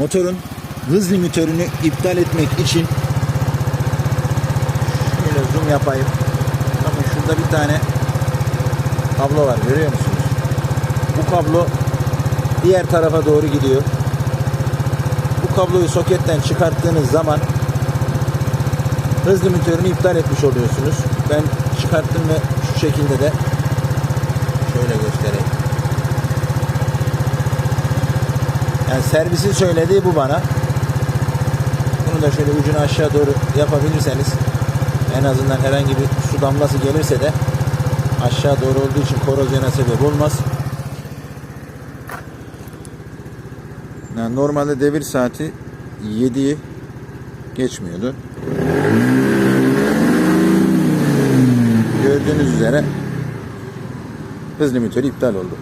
motorun hız limitörünü iptal etmek için şöyle zoom yapayım. Bakın şurada bir tane kablo var görüyor musunuz? Bu kablo diğer tarafa doğru gidiyor. Bu kabloyu soketten çıkarttığınız zaman hız limitörünü iptal etmiş oluyorsunuz. Ben çıkarttım ve şu şekilde de şöyle göstereyim. Yani servisin söylediği bu bana. Bunu da şöyle ucunu aşağı doğru yapabilirseniz en azından herhangi bir su damlası gelirse de aşağı doğru olduğu için korozyona sebep olmaz. Yani normalde devir saati 7'yi geçmiyordu. Gördüğünüz üzere hız limitörü iptal oldu.